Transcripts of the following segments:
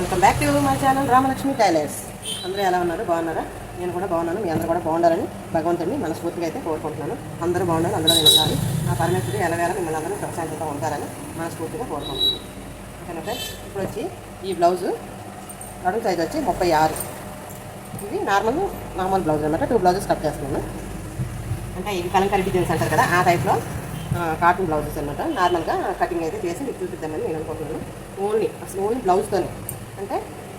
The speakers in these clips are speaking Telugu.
Welcome back to my channel Ramalakshmi tailors. అందరూ ఎలా ఉన్నారు? బాగున్నారా? నేను కూడా బాగున్నాను. మీ అందరూ కూడా బాగుండాలని భగవంతుడిని మనస్ఫూర్తిగా అయితే కోరుకుంటున్నాను. అందరూ బాగుండాలి అందరూ నేను ఉండాలి ఆ పరమేశ్వరి ఎలాగేలా మిమ్మల్ని అందరూ ప్రశాంతంగా ఉంటారని మనస్ఫూర్తిగా కోరుకుంటున్నాను. ఓకేనా ఫ్రెండ్స్ ఇప్పుడు వచ్చి ఈ బ్లౌజు నడుము సైజ్ వచ్చి ముప్పై ఆరు. ఇది నార్మల్ నార్మల్ బ్లౌజ్ అనమాట టూ బ్లౌజెస్ కట్ చేస్తున్నాను. అంటే ఇవి కలంకారీ డిజైన్స్ అంటారు కదా ఆ టైప్లో కాటన్ బ్లౌజెస్ అనమాట నార్మల్గా కటింగ్ అయితే చేసి మీకు చూపిద్దామని నేను అనుకుంటున్నాను. ఓన్లీ అసలు ఓన్లీ బ్లౌజ్తోనే అంటే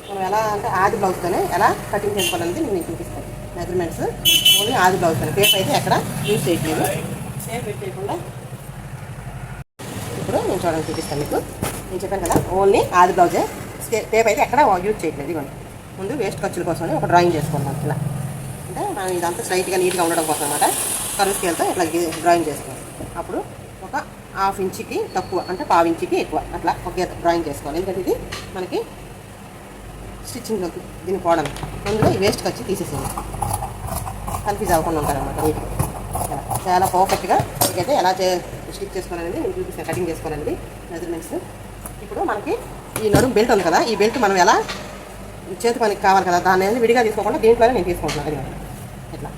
మనం ఎలా అంటే ఆది బ్లౌజ్తోనే ఎలా కటింగ్ చేసుకోవాలనేది నేను మీకు చూపిస్తాను. మెజర్మెంట్స్ ఓన్లీ ఆది బ్లౌజ్తోనే టేప్ అయితే ఎక్కడ యూజ్ చేయట్లేదు. టేప్ పెట్టేయకుండా ఇప్పుడు నేను చూడండి చూపిస్తాను మీకు. నేను చెప్పాను కదా ఓన్లీ ఆది బ్లౌజే స్టే- టేప్ అయితే ఎక్కడ యూజ్ చేయట్లేదు. ఇవ్వండి ముందు వేస్ట్ ఖర్చుల కోసం ఒక డ్రాయింగ్ చేసుకుంటాం ఇలా. అంటే మనం ఇదంతా స్ట్రైట్గా నీట్గా ఉండడం కోసం అనమాట కరువు స్కేల్తో ఇట్లా డ్రాయింగ్ చేసుకోవాలి. అప్పుడు ఒక హాఫ్ ఇంచుకి తక్కువ అంటే పావు ఇంచుకి ఎక్కువ అట్లా ఒక డ్రాయింగ్ చేసుకోవాలి. ఎందుకంటే ఇది మనకి స్టిచ్చింగ్లోకి దీన్ని పోవడం అందులో ఈ వేస్ట్ వచ్చి తీసేసేయాలి కన్ఫ్యూజ్ అవ్వకుండా ఉంటారన్నమాట నీట్గా చాలా పర్ఫెక్ట్గా మీకైతే ఎలా చే స్టిచ్ చేసుకోవాలనేది నేను చూపిస్తాను కటింగ్ చేసుకోవాలనేది మెజర్మెంట్స్. ఇప్పుడు మనకి ఈ నడుము బెల్ట్ ఉంది కదా ఈ బెల్ట్ మనం ఎలా చేతి పనికి కావాలి కదా దాన్ని అనేది విడిగా తీసుకోకుండా దీంట్లోనే నేను తీసుకుంటున్నాను. ఇట్లా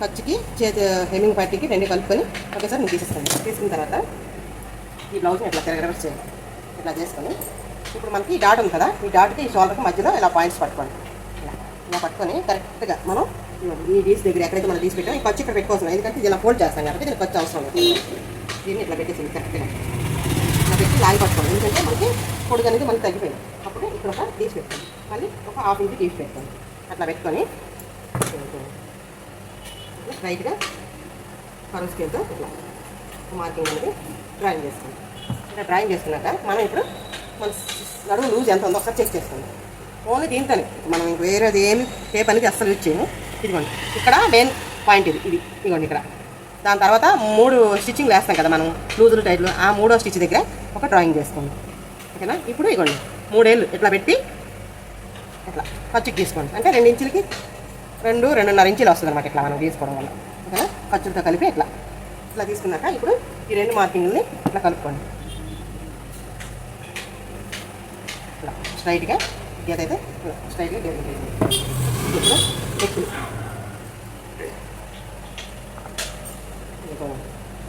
ఖర్చుకి చేతి హెమ్మింగ్ పట్టికి రెండు కలుపుకొని ఒకేసారి నేను తీసేస్తాను. తీసుకున్న తర్వాత ఈ బ్లౌజ్ని ఇట్లా తిరగడం చేయాలి? ఇట్లా చేసుకొని ఇప్పుడు మనకి ఈ డాట్ ఉంది కదా ఈ డాట్కి ఈ షోల్డర్కి మధ్యలో ఇలా పాయింట్స్ పట్టుకోండి. ఇలా ఇలా పట్టుకొని కరెక్ట్గా మనం ఈ డీస్ దగ్గర ఎక్కడైతే మనం డీస్ పెట్టాం ఈ ఖర్చు ఇక్కడ పెట్టుకోవచ్చు ఎందుకంటే ఇది ఇలా ఫోల్డ్ చేస్తాం కాబట్టి దీనికి ఖర్చు అవసరం లేదు. దీన్ని ఇట్లా పెట్టేసింది కరెక్ట్గా. ఇలా పెట్టి లాగి పట్టుకోండి. ఎందుకంటే మనకి పొడుగు అనేది మనకి తగ్గిపోయింది. అప్పుడు ఇక్కడ ఒక డీస్ పెట్టుకోండి. మళ్ళీ ఒక హాఫ్ ఇంచ్ డీస్ పెట్టుకోండి. అట్లా పెట్టుకొని రైట్గా కరువు స్కేల్తో ఇట్లా మార్కింగ్ అనేది డ్రాయింగ్ చేసుకోండి ఇట్లా డ్రాయింగ్ చేసుకున్నాక మనం ఇప్పుడు మన నడుము లూజ్ ఎంత ఉందో ఒకసారి చెక్ చేసుకోండి. ఓన్లీ దీంతోనే. మనం ఇంక వేరేది ఏమి టేప్ అనేది అస్సలు యూజ్ చేయము. ఇదిగోండి. ఇక్కడ మెయిన్ పాయింట్ ఇది. ఇది. ఇదిగోండి ఇక్కడ. దాని తర్వాత మూడు స్టిచ్చింగ్ వేస్తాం కదా మనం. లూజులు టైట్లు. ఆ మూడో స్టిచ్ దగ్గర ఒక డ్రాయింగ్ చేసుకోండి. ఓకేనా? ఇప్పుడు ఇదిగోండి. మూడేళ్ళు ఇట్లా పెట్టి ఇట్లా ఖర్చుకి తీసుకోండి అంటే రెండు ఇంచులకి రెండు రెండున్నర ఇంచులు వస్తుంది అనమాట ఇట్లా మనం తీసుకోవడం వల్ల. ఓకేనా? ఖర్చులతో కలిపి ఇట్లా. ఇట్లా తీసుకున్నాక ఇప్పుడు ఈ రెండు మార్కింగ్ని ఇట్లా కలుపుకోండి ఇట్లా స్ట్రైట్గా గీత అయితే స్ట్రైట్గా గీత ఇప్పుడు నెక్కులు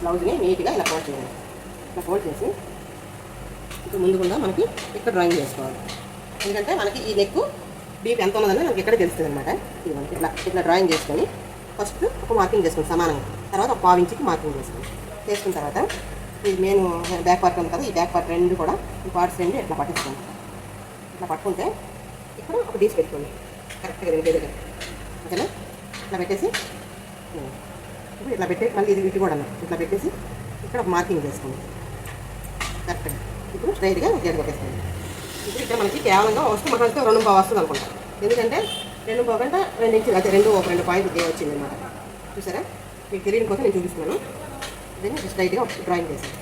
బ్లౌజ్ని నీట్గా ఇలా ఫోల్డ్ చేయాలి ఇలా ఫోల్డ్ చేసి ఇప్పుడు ముందుకుండా మనకి ఇక్కడ డ్రాయింగ్ చేసుకోవాలి. ఎందుకంటే మనకి ఈ నెక్ డీప్ ఎంత ఉన్నదని మనకి ఇక్కడ తెలుస్తుంది అనమాట ఇది మనకి ఇట్లా ఇట్లా డ్రాయింగ్ చేసుకొని ఫస్ట్ ఒక మార్కింగ్ చేసుకుని సమానంగా. తర్వాత ఒక పావించికి మార్కింగ్ చేసుకుని చేసుకున్న తర్వాత ఇది నేను బ్యాక్ పార్ట్ ఉంది కదా ఈ బ్యాక్ పార్ట్ రెండు కూడా ఈ పార్ట్స్ రెండు ఇట్లా పట్టించుకోండి. ఇట్లా పట్టుకుంటే ఇక్కడ ఒక డీస్ పెట్టుకోండి. కరెక్ట్గా రెండు దగ్గర ఓకేనా? ఇట్లా పెట్టేసి ఇప్పుడు ఇట్లా పెట్టి మళ్ళీ ఇది ఇటు కూడా అన్న. ఇట్లా పెట్టేసి ఇక్కడ ఒక మార్కింగ్ చేసుకోండి. కరెక్ట్గా ఇప్పుడు స్ట్రైట్గా గేట్ కొట్టేసుకోండి. ఇప్పుడు ఇక్కడ మనకి కేవలంగా వస్తే మనకి రెండు పావు వస్తుంది అనుకుంటాం. ఎందుకంటే రెండు పావు రెండు ఇంచులు అయితే రెండు ఒక రెండు పాయింట్ వచ్చింది అనమాట చూసారా? మీకు తెలియని కోసం నేను చూపిస్తున్నాను. దీన్ని స్ట్రైట్గా డ్రాయింగ్ చేశాను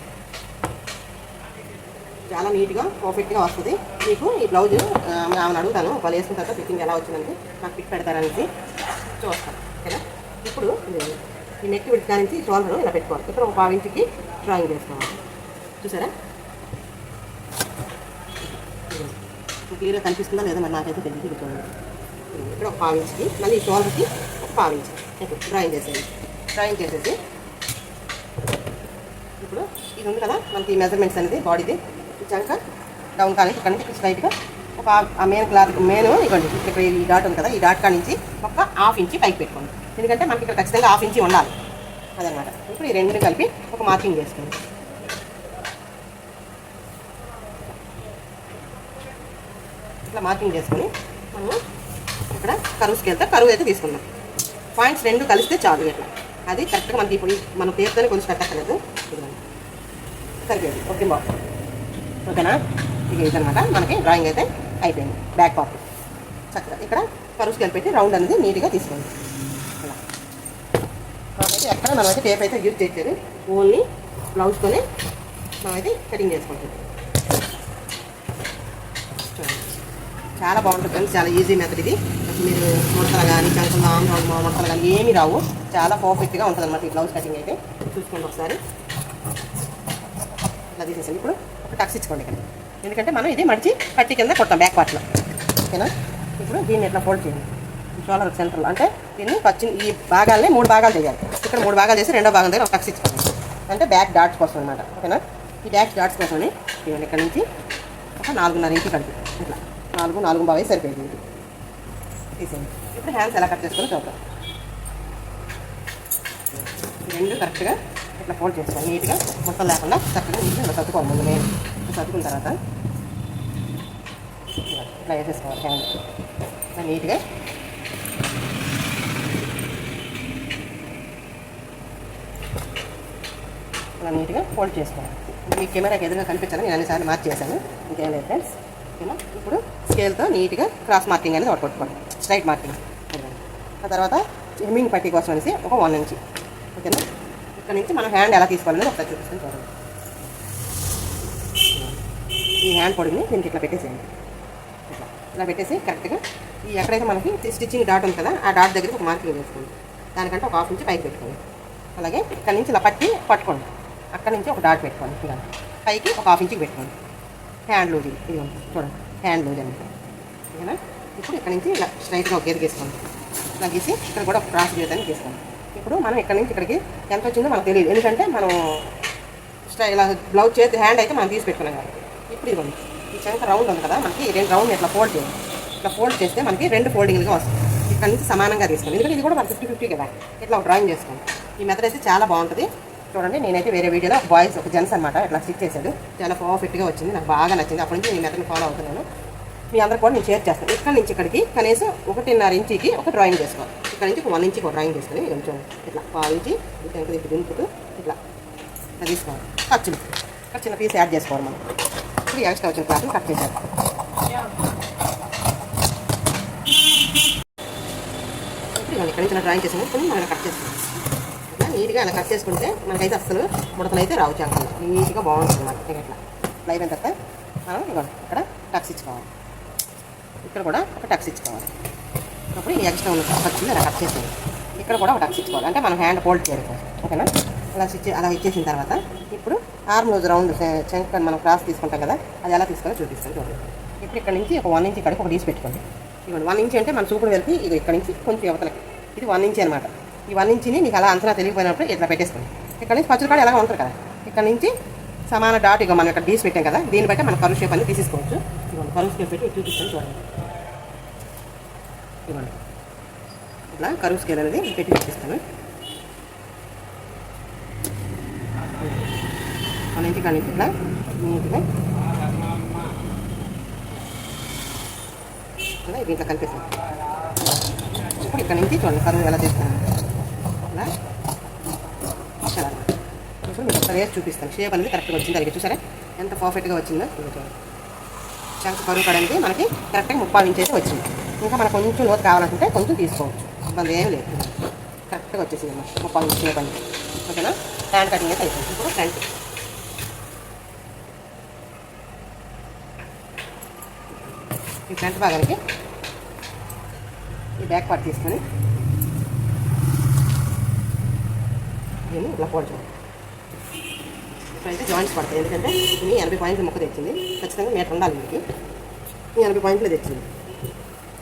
చాలా నీట్గా పర్ఫెక్ట్గా వస్తుంది. మీకు ఈ బ్లౌజ్ ఆ, ఆమెను అడుగుతాను. వాళ్ళు వేసుకున్న తర్వాత ఫిట్టింగ్ ఎలా వచ్చిందంటే నాకు ఫిట్ పెడతారనేసి చూస్తాను. ఓకేనా? ఇప్పుడు ఈ నెక్ విడిచి నుంచి షోల్డర్ ఇలా పెట్టుకోవాలి. ఇక్కడ ఒక పావు డ్రాయింగ్ చేసుకోవాలి. చూసారా? క్లియర్గా కనిపిస్తుందా లేదా మరి నాకైతే తెలియదు. చూడండి. ఇక్కడ ఒక పావించికి మళ్ళీ ఈ షోల్డర్కి ఒక పావించి డ్రాయింగ్ చేసేది డ్రాయింగ్ చేసేసి ఇప్పుడు ఇది ఉంది కదా మనకి మెజర్మెంట్స్ అనేది బాడీది వచ్చాక డౌన్ కానీ ఇక్కడ నుంచి స్ట్రైట్గా ఒక ఆ మెయిన్ క్లాత్ మెయిన్ ఇవ్వండి ఇక్కడ ఈ డాట్ ఉంది కదా ఈ డాట్ కానించి నుంచి ఒక హాఫ్ ఇంచి పైకి పెట్టుకోండి. ఎందుకంటే మనకి ఇక్కడ ఖచ్చితంగా హాఫ్ ఇంచి ఉండాలి. అదనమాట. ఇప్పుడు ఈ రెండుని కలిపి ఒక మార్కింగ్ చేసుకోండి. ఇట్లా మార్కింగ్ చేసుకొని మనము ఇక్కడ కరువు స్కేల్తో కరువు అయితే తీసుకుందాం. పాయింట్స్ రెండు కలిస్తే చాలు ఇట్లా. అది కరెక్ట్గా మనకి ఇప్పుడు మనం పేరుతోనే కొంచెం కట్టక్కర్లేదు సరిపోయింది. ఓకే బాగుంది ఓకేనా? ఇక ఇదనమాట మనకి డ్రాయింగ్ అయితే అయిపోయింది. బ్యాక్ పార్ట్ చక్కగా ఇక్కడ కరువు స్కేల్ పెట్టి రౌండ్ అనేది నీట్గా తీసుకోండి. ఇలా. మనమైతే ఎక్కడ మనమైతే టేప్ అయితే యూజ్ చేయట్లేదు ఓన్లీ బ్లౌజ్తోనే మనమైతే కటింగ్ చేసుకుంటుంది చాలా బాగుంటుంది ఫ్రెండ్స్ చాలా ఈజీ మెథడ్ ఇది. మీరు ముడతలు కానీ చంకలు మా ముడతలు కానీ ఏమీ రావు. చాలా పర్ఫెక్ట్గా ఉంటుంది అనమాట ఈ బ్లౌజ్ కటింగ్ అయితే. చూసుకోండి ఒకసారి. ఇలా తీసేసాను ఇప్పుడు టక్స్ ఇచ్చుకోండి ఇక్కడ ఎందుకంటే మనం ఇది మడిచి పట్టి కింద కొడతాం బ్యాక్ పార్ట్లో ఓకేనా? ఇప్పుడు దీన్ని ఎట్లా ఫోల్డ్ చేయండి. షోల్డర్ సెంటర్లో అంటే దీన్ని పచ్చి ఈ భాగాల్ని మూడు భాగాలు చేయాలి. ఇక్కడ మూడు భాగాలు చేసి రెండో భాగం దగ్గర ఒక టక్స్ అంటే బ్యాక్ డాట్స్ కోసం అనమాట ఓకేనా? ఈ బ్యాక్ డాట్స్ కోసమని ఇవ్వండి ఇక్కడ నుంచి. ఒక నాలుగున్నర ఇంటి కలిపి ఇట్లా. నాలుగు నాలుగు బాగా సరిపోయింది ఇది. తీసేయండి. ఇప్పుడు హ్యాండ్స్ ఎలా కట్ చేసుకొని చూద్దాం. రెండు కరెక్ట్గా ఇట్లా ఫోల్డ్ చేసుకోవాలి నీట్గా మొత్తం లేకుండా చక్కగా నీట్గా ఇలా సర్దుకోవాలి ముందు నేను ఇట్లా సర్దుకున్న తర్వాత ఇట్లా వేసేసుకోవాలి హ్యాండ్ ఇట్లా నీట్గా. ఇలా నీట్గా ఫోల్డ్ చేసుకోవాలి. మీ కెమెరాకి ఎదురుగా కనిపించాలని నేను అన్నిసార్లు మార్క్ చేశాను. ఇంకేం లేదు ఫ్రెండ్స్ ఓకేనా? ఇప్పుడు స్కేల్తో నీట్గా క్రాస్ మార్కింగ్ అనేది ఒకటి కొట్టుకోండి స్ట్రైట్ మార్కింగ్ ఆ తర్వాత హెమ్మింగ్ పట్టి కోసం అనేసి ఒక వన్ నుంచి ఓకేనా? ఇక్కడ నుంచి మనం హ్యాండ్ ఎలా తీసుకోవాలనేది ఒకసారి చూపిస్తాను చూడండి. ఈ హ్యాండ్ పొడిని దీనికి ఇట్లా పెట్టేసేయండి. ఇట్లా. ఇలా పెట్టేసి కరెక్ట్గా ఈ ఎక్కడైతే మనకి స్టిచ్చింగ్ డాట్ ఉంది కదా ఆ డాట్ దగ్గరికి ఒక మార్కింగ్ వేసుకోండి. దానికంటే ఒక హాఫ్ ఇంచ్ పైకి పెట్టుకోండి. అలాగే ఇక్కడ నుంచి ఇలా పట్టి పట్టుకోండి. అక్కడ నుంచి ఒక డాట్ పెట్టుకోండి. ఇలా. పైకి ఒక హాఫ్ ఇంచ్కి పెట్టుకోండి. హ్యాండ్ లూజ్ ఇది. చూడండి. హ్యాండ్ లూజ్ అని ఓకేనా? ఇప్పుడు ఇక్కడ నుంచి ఇలా స్ట్రైట్గా ఒక గీత గీసుకోండి. ఇలా గీసి ఇక్కడ కూడా ఒక క్రాస్ గీతాన్ని గీసుకోండి. ఇప్పుడు మనం ఇక్కడ నుంచి ఇక్కడికి ఎంత వచ్చిందో మనకు తెలియదు. ఎందుకంటే మనం స్టై ఇలా బ్లౌజ్ చేతి హ్యాండ్ అయితే మనం తీసి పెట్టుకున్నాం కదా ఇప్పుడు ఇదిగోండి. ఈ చంక రౌండ్ ఉంది కదా మనకి రెండు రౌండ్ ఇట్లా ఫోల్డ్ చేయాలి ఇట్లా ఫోల్డ్ చేస్తే మనకి రెండు ఫోల్డింగ్లుగా వస్తుంది ఇక్కడ నుంచి సమానంగా తీసుకోండి. ఎందుకంటే ఇది కూడా మన ఫిఫ్టీ ఫిఫ్టీ కదా. ఇట్లా ఒక డ్రాయింగ్ చేసుకోండి. ఈ మెథడ్ అయితే చాలా బాగుంటుంది. చూడండి నేనైతే వేరే వీడియోలో బాయ్స్ ఒక జెంట్స్ అనమాట ఇట్లా స్టిచ్ చేశాడు. చాలా పర్ఫెక్ట్గా వచ్చింది. నాకు బాగా నచ్చింది. అప్పటి నుంచి నేను మెథడ్ని ఫాలో అవుతున్నాను. మీ అందరు కూడా నేను షేర్ చేస్తాను. ఇక్కడ నుంచి ఇక్కడికి కనీసం ఒకటిన్నర ఇంచుకి ఒక డ్రాయింగ్ చేసుకోవాలి. ఇక్కడ నుంచి ఒక వన్ ఇంచుకి ఒక డ్రాయింగ్ చేసుకొని కొంచెం ఇట్లా పావు ఇంచి ఇట్లా ఇంకా దింపుతూ ఇట్లా తీసుకోవాలి. ఖర్చులు ఇక్కడ చిన్న పీస్ యాడ్ చేసుకోవాలి మనం. ఇప్పుడు ఎక్స్ట్రా వచ్చిన క్లాత్ని కట్ చేసాను ఇప్పుడు ఇవన్నీ ఇక్కడ నుంచి డ్రాయింగ్ చేసాము కొన్ని మనం కట్ చేసుకోవాలి ఇట్లా నీట్గా ఇలా కట్ చేసుకుంటే మనకైతే అసలు ముడతలు అయితే రావు చాలా నీట్గా బాగుంటుంది అన్నమాట. ఇట్లా. ఇట్లా అయిన తర్వాత మనం ఇక్కడ టక్స్ ఇచ్చుకోవాలి. ఇక్కడ కూడా ఒక టక్స్ ఇచ్చుకోవాలి. అప్పుడు ఈ ఎక్స్ట్రా ఉన్న వచ్చింది అలా కట్ చేసేది ఇక్కడ కూడా ఒక టక్స్ ఇచ్చుకోవాలి. అంటే మనం హ్యాండ్ హోల్డ్ చేయడం ఓకేనా? అలా ఇచ్చి అలా ఇచ్చేసిన తర్వాత ఇప్పుడు ఆర్మ్ రోజు రౌండ్ చెంక మనం క్రాస్ తీసుకుంటాం కదా అది ఎలా తీసుకోవాలో చూపిస్తాను చూడండి. ఇప్పుడు ఇక్కడ నుంచి ఒక వన్ ఇంచ్ ఇక్కడికి ఒక డీస్ పెట్టుకోండి. ఇవ్వండి వన్ ఇంచ్ అంటే మన చూపుడు వెళ్తే ఇది ఇక్కడ నుంచి కొంచెం యువతలకి ఇది వన్ ఇంచ్ అనమాట ఈ వన్ ఇంచ్ని నీకు అలా అంచనా తెలియకపోయినప్పుడు ఇట్లా పెట్టేసుకోండి. ఇక్కడ నుంచి పచ్చులు కూడా ఎలా ఉంటుంది కదా ఇక్కడ నుంచి సమాన డాట్ ఇక మనం ఇక్కడ డీస్ పెట్టాం కదా దీన్ని బట్టి మనం కరువు షేప్ అని తీసుకోవచ్చు ఇవ్వండి కరువు షేప్ పెట్టి చూపిస్తాను చూడండి. ఇవ్వండి ఇట్లా కరువు స్కేల్ అనేది పెట్టి చూపిస్తాను మన ఇంటి కానీ ఇట్లా నీట్గా ఇలా దీంట్లో కలిపేసాను ఇప్పుడు ఇక్కడ నుంచి చూడండి కరువు ఎలా చేస్తాను. ఇలా. ఇలా ఇప్పుడు మీకు ఒకసారి వేసి చూపిస్తాను. షేప్ అనేది కరెక్ట్గా వచ్చింది? అది చూసారా? ఎంత పర్ఫెక్ట్గా వచ్చిందో? చూడండి. శంఖ కరువు కడ మనకి కరెక్ట్గా ముప్పై ఇంచ్ అయితే వచ్చింది. ఇంకా మనకు కొంచెం లోతు కావాలనుకుంటే కొంచెం తీసుకోవచ్చు. ఇబ్బంది ఏం లేదు. కరెక్ట్గా వచ్చేసింది అమ్మ. ముప్పై ఇంచ్ పని. ఓకేనా? హ్యాండ్ కటింగ్ అయితే అయిపోయింది. ఇప్పుడు ఫ్రంట్ ఈ ఫ్రంట్ భాగానికి ఈ బ్యాక్ పార్ట్ తీసుకొని దీన్ని ఇలా ఫోల్డ్ చేయాలి ఇప్పుడైతే జాయింట్స్ పడతాయి. ఎందుకంటే ఇది ఎనభై పాయింట్లు మొక్క తెచ్చింది. ఖచ్చితంగా మీటర్ ఉండాలి మీకు ఎనభై పాయింట్లు తెచ్చింది.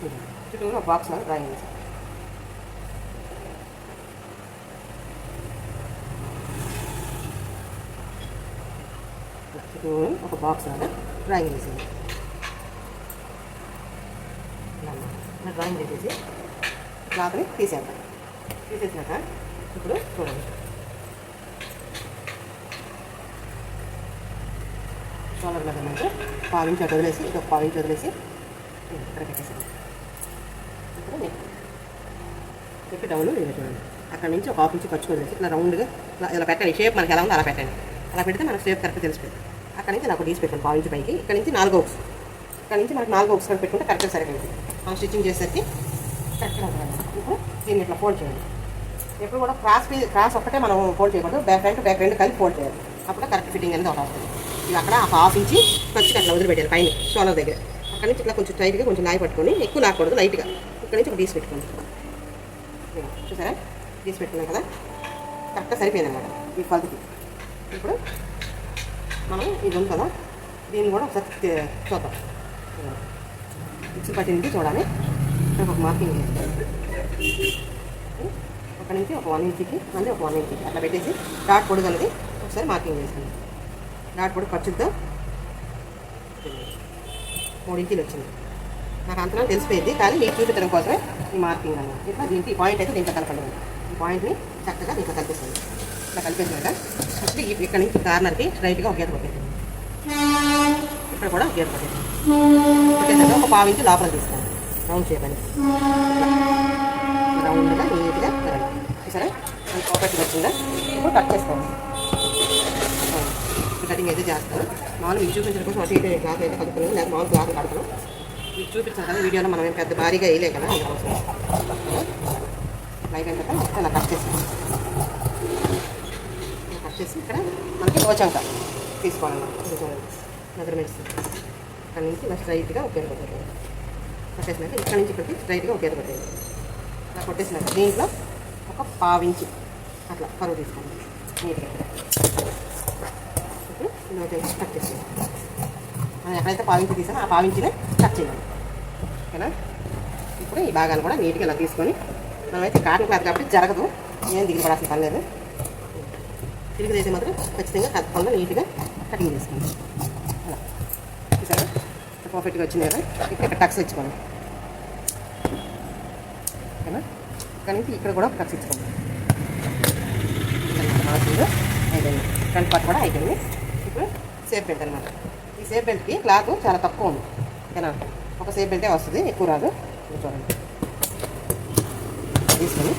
చుట్టూ ఒక బాక్స్ లాగా డ్రాయింగ్ చేశాను చుట్టూ ఒక బాక్స్ లాగా డ్రాయింగ్ చేసింది ఇలా డ్రాయింగ్ చేసేసి క్లాత్ని తీసేద్దాం. తీసేసినాక ఇప్పుడు చూడండి. షోల్డర్ మెజర్మెంట్ పావు ఇంచ్ వదిలేసి ఇది ఒక వదిలేసి ఇక్కడ పెట్టేసాను నెక్. నెక్ డౌన్ ఇది చూడండి. అక్కడ నుంచి ఒక హాఫ్ ఇంచ్ ఖర్చు ఇట్లా రౌండ్గా ఇలా ఇలా పెట్టండి. షేప్ మనకి ఎలా ఉందో అలా పెట్టండి. అలా పెడితే మనకు షేప్ కరెక్ట్ తెలిసిపోయింది. అక్కడ నుంచి నాకు డీస్ పెట్టండి పావు పైకి. ఇక్కడ నుంచి నాలుగో బుక్స్ ఇక్కడ నుంచి మనకు నాలుగో బుక్స్ పెట్టుకుంటే కరెక్ట్గా సరిపోయింది. మనం స్టిచ్చింగ్ చేసేసరికి కరెక్ట్గా ఉంటుంది ఇప్పుడు దీన్ని ఇట్లా ఫోల్డ్ చేయండి. ఎప్పుడు కూడా క్రాస్ క్రాస్ ఒక్కటే మనం ఫోల్డ్ చేయకూడదు. బ్యాక్ ఫ్రంట్ బ్యాక్ రెండు కలిపి ఫోల్డ్ చేయాలి. అప్పుడు కరెక్ట్ ఫిట్టింగ్ అనేది ఒకటి వస్తుంది ఇవి అక్కడ హాఫ్ ఇంచి ఖర్చు అట్లా వదిలిపెట్టాలి పైన షోలర్ దగ్గర. అక్కడ నుంచి ఇట్లా కొంచెం టైట్గా కొంచెం లాగి పట్టుకొని ఎక్కువ లాక్కూడదు లైట్గా. ఇక్కడ నుంచి ఒక గీసి పెట్టుకోండి. చూసారా? గీసి పెట్టుకున్నాం కదా? కరెక్ట్గా సరిపోయింది అనమాట ఈ కొలతకి ఇప్పుడు మనం ఇది ఉంది కదా? దీన్ని కూడా ఒకసారి చూద్దాం. మిక్సీ పట్టింది చూడాలి. మనకు ఒక మార్కింగ్ వేసుకోవాలి ఒక నుంచి ఒక వన్ ఇంచ్కి మళ్ళీ ఒక వన్ ఇంచ్కి అట్లా పెట్టేసి డాట్ పొడి అనేది ఒకసారి మార్కింగ్ వేసుకోండి డాట్ పొడి ఖర్చుతో మూడు ఇంచులు వచ్చింది. నాకు అంతలో తెలిసిపోయింది. కానీ మీకు చూపించడం కోసమే ఈ మార్కింగ్ అన్నమాట. ఇట్లా దీంట్లో ఈ పాయింట్ అయితే దీంట్లో కలపండి ఈ పాయింట్ని చక్కగా దీంట్లో కలిపేస్తుంది ఇట్లా కలిపేసినాక ఫస్ట్ ఈ- ఇక్కడ నుంచి కార్నర్కి స్ట్రైట్గా ఒక గీత కొట్టేది ఇక్కడ కూడా ఒక గీత కొట్టేది కొట్టేసాక ఒక పావు ఇంచు లోపల తీసుకోండి. రౌండ్ షేప్ అని. రౌండ్గా నీట్గా తిరగండి సరే ఒకటి వచ్చిందా? ఇప్పుడు కట్ చేసుకోండి. కటింగ్ అయితే చేస్తాను. మామూలు మీకు చూపించడం కోసం అటు ఇటు క్లాత్ అయితే కలుపుకున్నాను లేదా మామూలు క్లాత్ కడతాను. మీకు చూపించాను కదా వీడియోలో మనం ఏం పెద్ద భారీగా వేయలే కదా అందుకోసం లైట్ అయిన తర్వాత ఇలా కట్ చేసి కట్ చేసి ఇక్కడ మనకి దోచంక తీసుకోవాలన్నమాట. ఇది చూడండి. మెజర్మెంట్స్ ఇక్కడ నుంచి ఇలా స్ట్రైట్గా ఉపయోగపడుతుంది. కొట్టేది కొట్టేసినాక ఇక్కడ నుంచి ఇక్కడికి స్ట్రైట్గా ఉపయోగపడుతుంది. ఇలా కొట్టేసినాక దీంట్లో ఒక పావించి అట్లా పరువు తీసుకోండి. నీట్గా. ఇప్పుడు ఇలా కట్ చేసేయాలి ఎక్కడైతే పావించి తీసామో ఆ పావించినే కట్ చేయాలి. ఓకేనా? ఇప్పుడు ఈ భాగాన్ని కూడా నీట్గా ఇలా తీసుకొని మనమైతే కాటన్ క్లాత్ కాబట్టి జరగదు. ఏం దిగులు పడాల్సిన పని లేదు. తిరిగి అయితే మాత్రం ఖచ్చితంగా కదపకుండా నీట్గా కటింగ్ చేసుకోండి. అలా. చూసారా? పర్ఫెక్ట్గా వచ్చింది కదా? ఇక్కడ టక్స్ ఇచ్చుకోండి ఓకేనా? ఇక్కడ ఇక్కడ కూడా టక్స్ ఇచ్చుకోండి అయిపోయింది. ఫ్రంట్ పార్ట్ కూడా అయిపోయింది. ఇప్పుడు సేఫ్ పెడతాను అనమాట సేఫ్ బెల్ట్కి క్లాత్ చాలా తక్కువ ఉంది. ఓకేనా? ఒక సేఫ్ బెల్టే వస్తుంది. ఎక్కువ రాదు చూడండి. తీసుకొని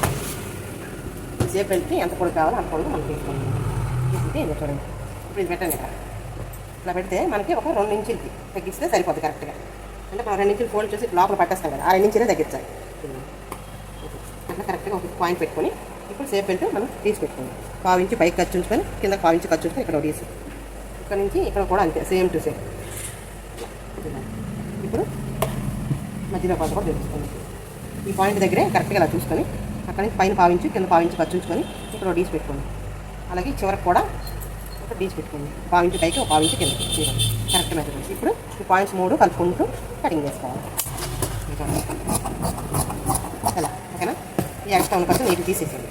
ఈ సేఫ్ బెల్ట్కి ఎంత పొడి కావాలో అంత పొడి మనం తీసుకోండి తీసుకుంటే ఇది చూడండి. ఇప్పుడు ఇది పెట్టండి ఇక్కడ. ఇట్లా పెడితే మనకి ఒక రెండు ఇంచులకి తగ్గిస్తే సరిపోతుంది కరెక్ట్గా. అంటే మనం రెండు ఇంచులు ఫోల్డ్ చేసి లోపల పట్టేస్తాం కదా ఆ రెండు ఇంచులే తగ్గించాలి అట్లా కరెక్ట్గా ఒక పాయింట్ పెట్టుకొని ఇప్పుడు సేఫ్ బెల్ట్ మనం తీసి పెట్టుకోండి పావు ఇంచు పైకి ఖర్చు ఉంచుకొని కింద పావు ఇంచు ఖర్చు ఉంచుకొని ఇక్కడ ఒక తీసి ఇక్కడ నుంచి ఇక్కడ కూడా అంతే సేమ్ టు సేమ్ ఇప్పుడు మధ్యలో పాత కూడా తెలుసుకోండి ఈ పాయింట్ దగ్గరే కరెక్ట్గా ఇలా చూసుకొని అక్కడ నుంచి పైన పావించి కింద పావించి ఖర్చు ఇక్కడ ఒక డీస్ పెట్టుకోండి. అలాగే చివరికి కూడా ఒక డీస్ పెట్టుకోండి. పావించి పైకి ఒక పావించి కింద చూడండి కరెక్ట్ మెజర్మెంట్స్ ఇప్పుడు ఈ పాయింట్స్ మూడు కలుపుకుంటూ కటింగ్ చేసుకోవాలి. చూడండి. అలా ఓకేనా? ఈ ఎక్స్ట్రా ఉన్న పక్కన నీటి తీసేసేయండి.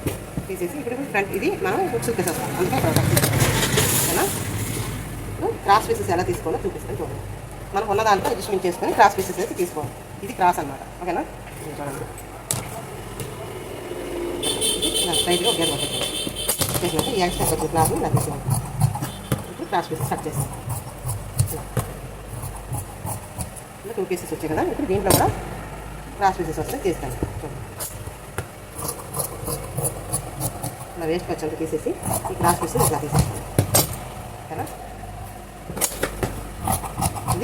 తీసేసి ఇప్పుడు ఫ్రంట్ ఇది మనం చూపిస్తాం అందుకే ఇక్కడ కట్ చేస్తాం. ఓకేనా ఇప్పుడు క్రాస్ పీసెస్ ఎలా తీసుకోవాలో చూపిస్తాను చూడండి. మనం ఉన్న దాంట్లో అడ్జస్ట్మెంట్ చేసుకొని క్రాస్ పీసెస్ అయితే తీసుకోవాలి. ఇది క్రాస్ అనమాట ఓకేనా? చూడండి. ఇది గేర్ ఈ క్లాస్ ఇలా ఇప్పుడు క్రాస్ పీసెస్ కట్ చేస్తాను ఇలా టూ పీసెస్ వచ్చాయి కదా ఇప్పుడు దీంట్లో కూడా క్రాస్ పీసెస్ వస్తే తీస్తాను చూడండి. ఇలా వేస్ట్ వచ్చంత తీసేసి ఈ క్రాస్ పీసెస్ ఇలా తీసేస్తాను. ఓకేనా?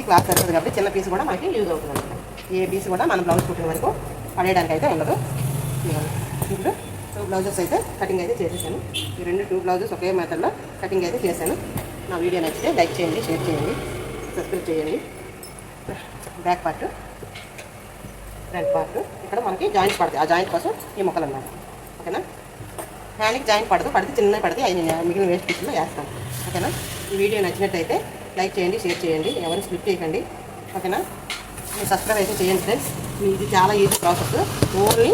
క్లాత్ సరిపోదు కాబట్టి చిన్న పీస్ కూడా మనకి యూజ్ అవుతుంది అనమాట ఏ పీస్ కూడా మనం బ్లౌజ్ కుట్టిన వరకు పడేయడానికి అయితే ఉండదు. ఇప్పుడు టూ బ్లౌజెస్ అయితే కటింగ్ అయితే చేసేసాను. ఈ రెండు టూ బ్లౌజెస్ ఒకే మెథడ్లో కటింగ్ అయితే చేశాను. నా వీడియో నచ్చితే లైక్ చేయండి షేర్ చేయండి సబ్స్క్రైబ్ చేయండి. బ్యాక్ పార్ట్ ఫ్రంట్ పార్ట్ ఇక్కడ మనకి జాయింట్ పడుతుంది ఆ జాయింట్ కోసం ఈ మొక్కలు అన్నమాట. ఓకేనా? హ్యాండ్కి జాయింట్ పడదు. పడితే చిన్నవి పడితే అవి మిగిలిన వేస్ట్ పీస్లో వేస్తాను. ఓకేనా? ఈ వీడియో నచ్చినట్టయితే లైక్ చేయండి షేర్ చేయండి ఎవరు స్లిప్ చేయకండి. ఓకేనా? మీరు సబ్స్క్రైబ్ అయితే చేయండి ఫ్రెండ్స్. ఇది చాలా ఈజీ ప్రాసెస్. ఓన్లీ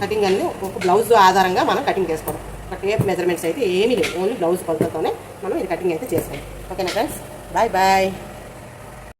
కటింగ్ అన్ని ఒక బ్లౌజ్ ఆధారంగా మనం కటింగ్ చేసుకోవడం. ఒక టేప్ మెజర్మెంట్స్ అయితే ఏమీ లేవు. ఓన్లీ బ్లౌజ్ కొలతతోనే మనం ఇది కటింగ్ అయితే చేస్తాం. ఓకేనా ఫ్రెండ్స్? Bye bye.